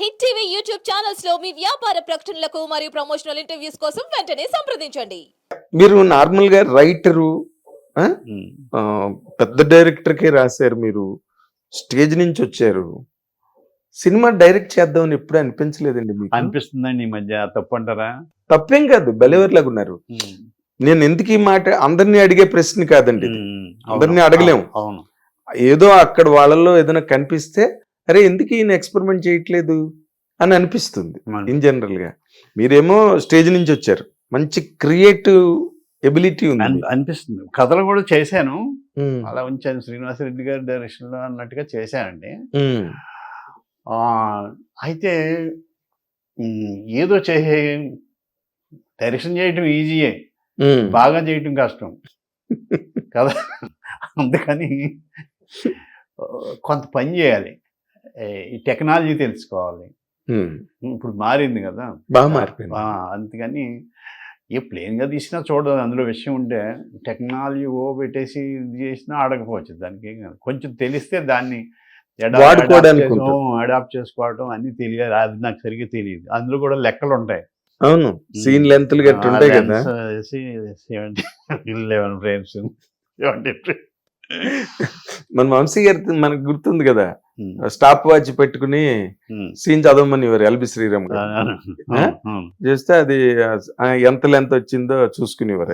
Hit TV YouTube ఛానల్స్లో మీ వ్యాపార ప్రకటనలకు మరియు ప్రమోషనల్ ఇంటర్వ్యూస్ కోసం వెంటనే సంప్రదించండి. మీరు నార్మల్గా రైటరు పెద్ద డైరెక్టర్ కే రాశారు మీరు. స్టేజ్ నుంచి వచ్చారు. సినిమా డైరెక్ట్ చేద్దామని ఎప్పుడు అనిపించలేదండి మీకు? అనిపిస్తుందండి ఈ మధ్య. తప్పు అంటారా? తప్పేం కాదు బెలెవర్లాగా ఉన్నారు నేను ఎందుకు ఈ మాట అందరినీ అడిగే ప్రశ్న కాదండి ఇది. అందరినీ అడగలేము. అవును. ఏదో అక్కడ వాళ్ళల్లో ఏదైనా కనిపిస్తే అరే ఎందుకు ఈయన ఎక్స్పెరిమెంట్ చేయట్లేదు? అని అనిపిస్తుంది. ఇన్ జనరల్గా. మీరేమో స్టేజ్ నుంచి వచ్చారు. మంచి క్రియేటివ్ ఎబిలిటీ ఉంది. అన్- అనిపిస్తుంది. కథలు కూడా చేశాను. అలా ఉంచాను. శ్రీనివాసరెడ్డి గారి డైరెక్షన్లో అన్నట్టుగా చేశానండి. అయితే ఏదో చేసే డైరెక్షన్ చేయటం ఈజీయే. బాగా చేయటం కష్టం. కదా? అందుకని కొంత పని చేయాలి. ఈ టెక్నాలజీ తెలుసుకోవాలి. ఇప్పుడు మారింది కదా. బాగా మారిపోయింది. అందుకని ఏ ప్లేన్గా తీసినా చూడదు. అందులో విషయం ఉంటే టెక్నాలజీ ఓ పెట్టేసి ఇది చేసినా ఆడకపోవచ్చు. దానికి ఏం కాదు. కొంచెం తెలిస్తే దాన్ని. అడాప్ట్ చేసుకోవడం అన్ని తెలియాలి అది నాకు సరిగ్గా తెలియదు. అందులో కూడా లెక్కలు ఉంటాయి. అవును. సీన్ గట్టి ఉంటాయి కదా. లెవెన్ ఫ్రేమ్స్ మన వంశీ గారి మనకు గుర్తుంది కదా. స్టాప్ వాచ్ పెట్టుకుని సీన్ చదవమని ఇవ్వరు ఎల్బి శ్రీరామ్ గారు. చేస్తే అది ఎంత లెంత్ వచ్చిందో చూసుకునేవారు.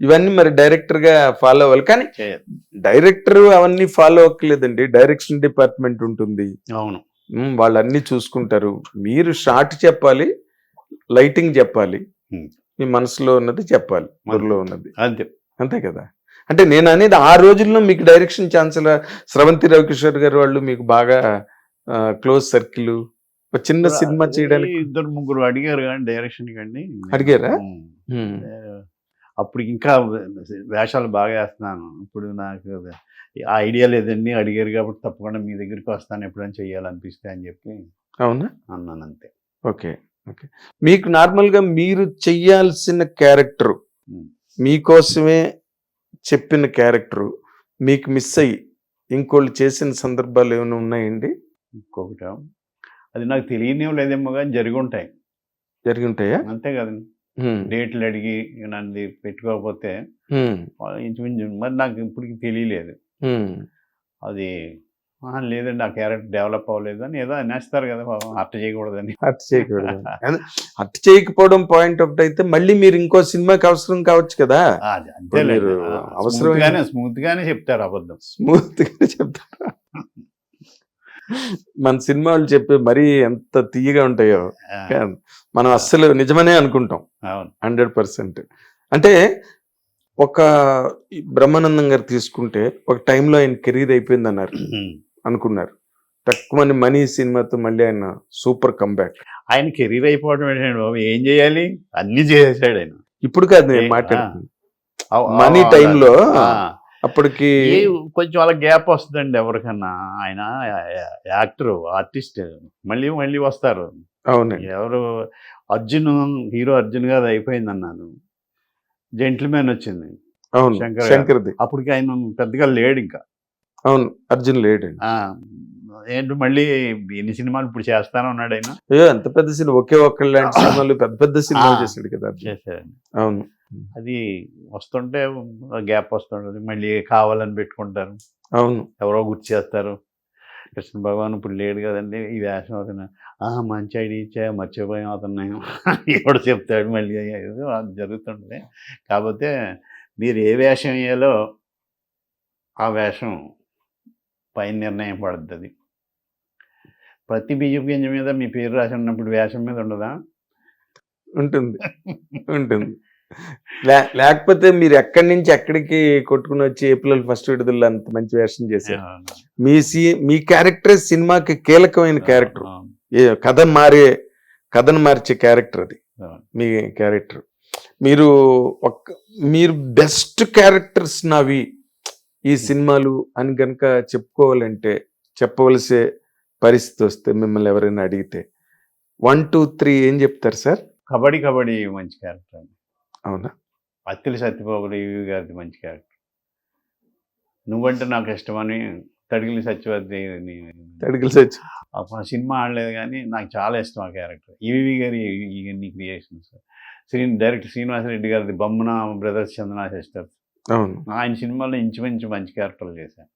ఇవన్నీ మరి డైరెక్టర్గా ఫాలో అవ్వాలి. కానీ డైరెక్టర్ అవన్నీ ఫాలో అవ్వలేదండి డైరెక్షన్ డిపార్ట్మెంట్ ఉంటుంది. అవును. వాళ్ళు అన్ని చూసుకుంటారు. మీరు షార్ట్ చెప్పాలి లైటింగ్ చెప్పాలి. మీ మనసులో ఉన్నది చెప్పాలి. ఊర్లో ఉన్నది. అంతే. అంతే కదా. అంటే నేను అనేది ఆ రోజుల్లో మీకు డైరెక్షన్ ఛాన్సలర్ స్రవంతి రవికిషోర్ గారు వాళ్ళు మీకు బాగా క్లోజ్ సర్కిల్ చిన్న సినిమా చేయడానికి ఇద్దరు ముగ్గురు అడిగారు కానీ డైరెక్షన్ కండి అడిగారా? అప్పుడు ఇంకా వేషాలు బాగా వేస్తున్నాను. ఇప్పుడు నాకు ఆ ఐడియా లేదండి. అడిగారు కాబట్టి తప్పకుండా మీ దగ్గరికి వస్తాను ఎప్పుడైనా చెయ్యాలనిపిస్తే అని చెప్పి అవునా? అన్నాను అంతే. Okay okay. మీకు నార్మల్గా మీరు చెయ్యాల్సిన క్యారెక్టర్. మీకోసమే చెప్పిన క్యారెక్టర్ మీకు మిస్ అయ్యి ఇంకోళ్ళు చేసిన సందర్భాలు ఏమైనా ఉన్నాయండి? ఇంకొకటి అది నాకు తెలియనివి లేదేమో కానీ జరిగి ఉంటాయి జరిగి ఉంటాయా అంతే కదండి. డేట్లు అడిగి నన్ను పెట్టుకోకపోతే ఇంచుమించు మరి నాకు ఇప్పటికి తెలియలేదు. అది "ఆహా, లేదండి ఆ క్యారెక్టర్ డెవలప్ అవ్వలేదు అని ఏదో అనేస్తారు కదా పాపం అట్ట చేయకూడదని. అట్ చేయకూడదు. అదే, అట్ చేయకపోవడం పాయింట్ ఒకటి అయితే మళ్ళీ మీరు ఇంకో సినిమాకి అవసరం కావచ్చు కదా. మీరు గానే స్మూత్ గానే చెప్తారు అబద్ధం. స్మూత్గా చెప్తారా. మన సినిమా వాళ్ళు చెప్పే మరీ ఎంత తీయగా ఉంటాయో. మనం అస్సలు నిజమనే అనుకుంటాం. అవును. Hundred percent. అంటే ఒక బ్రహ్మానందం గారు తీసుకుంటే ఒక టైంలో ఆయన కెరీర్ అయిపోయింది అన్నారు అనుకున్నారు. తక్కువ మనీ సినిమాతో మళ్ళీ ఆయన సూపర్ కంబ్యాక్. ఆయన కెరీర్ అయిపోవడం బాబు ఏం చేయాలి? అన్ని చేసేసాడు ఆయన. ఇప్పుడు కాదు నేను అవ్- మనీ టైంలో అప్పటికి కొంచెం అలా గ్యాప్ వస్తుందండి ఎవరికన్నా. ఆయన యాక్టర్ ఆర్టిస్ట్ మళ్ళీ మళ్ళీ వస్తారు. అవునండి. ఎవరు అర్జున్ హీరో అర్జున్ గారు అయిపోయింది అన్నాను జెంటిల్మెన్ వచ్చింది. అవును శంకర్ అప్పటికి ఆయన పెద్దగా లేడు ఇంకా. అవును అర్జున్ లేడండి. ఏంటి మళ్ళీ ఎన్ని సినిమాలు ఇప్పుడు చేస్తానే ఉన్నాడు ఆయన. అయ్యో ఎంత పెద్ద సినిమా ఒకే ఒక్కళ్ళ లాంటి సినిమాలు పెద్ద పెద్ద సినిమాలు. చేశాడు కదా. చేశాడు అవును. అది వస్తుంటే గ్యాప్ వస్తుంటుంది. మళ్ళీ కావాలని పెట్టుకుంటారు. అవును. ఎవరో గుర్తు చేస్తారు. కృష్ణ భగవాన్ ఇప్పుడు లేడు కదండి ఈ వేషం అవుతున్నా ఆ మంచి ఐడియా ఇచ్చా మర్చిపోయాం అవుతున్నాయి ఎవడు చెప్తాడు మళ్ళీ జరుగుతుంటుంది. కాకపోతే మీరు ఏ వేషం వేయాలో ఆ వేషం పైన నిర్ణయం పడుతుంది. ప్రతి బియ్యం గింజ మీద మీ పేరు రాసి ఉన్నప్పుడు వేషం మీద ఉండదా? ఉంటుంది. ఉంటుంది. లే- లేకపోతే మీరు ఎక్కడి నుంచి ఎక్కడికి కొట్టుకుని వచ్చి ఏప్రిల్ ఫస్ట్ విడుదల అంత మంచి వేషం చేశారు. మీ సి మీ క్యారెక్టర్ సినిమాకి కీలకమైన క్యారెక్టర్. ఏ కథ మారే కథను మార్చే క్యారెక్టర్ అది. మీ క్యారెక్టర్. మీరు ఒక మీరు బెస్ట్ క్యారెక్టర్స్ నావి ఈ సినిమాలు అని గనక చెప్పుకోవాలంటే చెప్పవలసే పరిస్థితి వస్తే మిమ్మల్ని ఎవరైనా అడిగితే. వన్ టూ త్రీ ఏం చెప్తారు సార్? కబడ్డీ కబడ్డీ మంచి క్యారెక్టర్ అండి. అవునా? అత్తిలి సత్యబాబు రేవి గారిది మంచి క్యారెక్టర్. నువ్వంటే నాకు ఇష్టమని తడిగిలి సత్యవతి తడికిలు సచ్చి ఆ సినిమా ఆడలేదు కానీ నాకు చాలా ఇష్టం ఆ క్యారెక్టర్. ఈవి గారి ఇవన్నీ క్రియేషన్స్. శ్రీ డైరెక్టర్ శ్రీనివాసరెడ్డి గారిది బొమ్మన బ్రదర్స్ చందన సిస్టర్స్. అవును. ఆయన సినిమాలో ఇంచుమించు మంచి క్యారెక్టర్లు చేశాను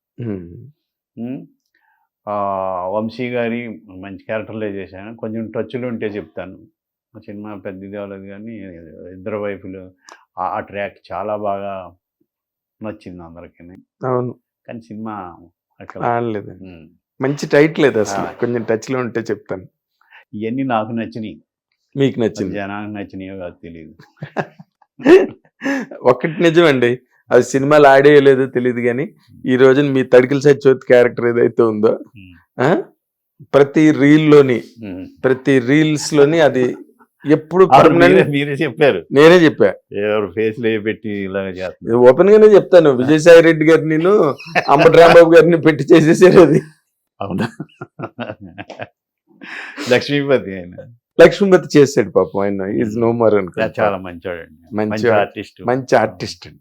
వంశీ గారి మంచి క్యారెక్టర్లే చేశాను. కొంచెం టచ్లు ఉంటే చెప్తాను. ఆ సినిమా పెద్ద ఇది అవ్వలేదు కానీ ఇద్దరు వైపులు ఆ ట్రాక్ చాలా బాగా నచ్చింది అందరికీ అవును. కానీ సినిమా ఆడలేదు. మంచి టైటిల్ లేదు అసలు. కొంచెం టచ్లో ఉంటే చెప్తాను. ఇవన్నీ నాకు నచ్చినాయి. మీకు నచ్చింది? జనానికి నచ్చినాయో కాదు తెలియదు ఒక్కటి నిజమండి. అది సినిమాలు ఆడే లేదో తెలియదు కానీ ఈ రోజున మీ తడికిల సత్యవతి క్యారెక్టర్ ఏదైతే ఉందో. ఆ, ప్రతి రీల్లోని ఉమ్. ప్రతి రీల్స్లోని అది ఎప్పుడు మీరే- చెప్పారు. నేనే చెప్పా. ఎవరు ఫేస్లో పెట్టి ఓపెన్ గానే చెప్తాను. విజయసాయి రెడ్డి గారిని నేను అంబటి రాంబాబు గారిని పెట్టి చేసేసారు అది. అవునా? లక్ష్మీపతి ఆయన. లక్ష్మీపతి చేసాడు పాపం ఆయన. ఈజ్ నో మోర్ అనుకో చాలా మంచి మంచి ఆర్టిస్ట్ మంచి ఆర్టిస్ట్ అండి.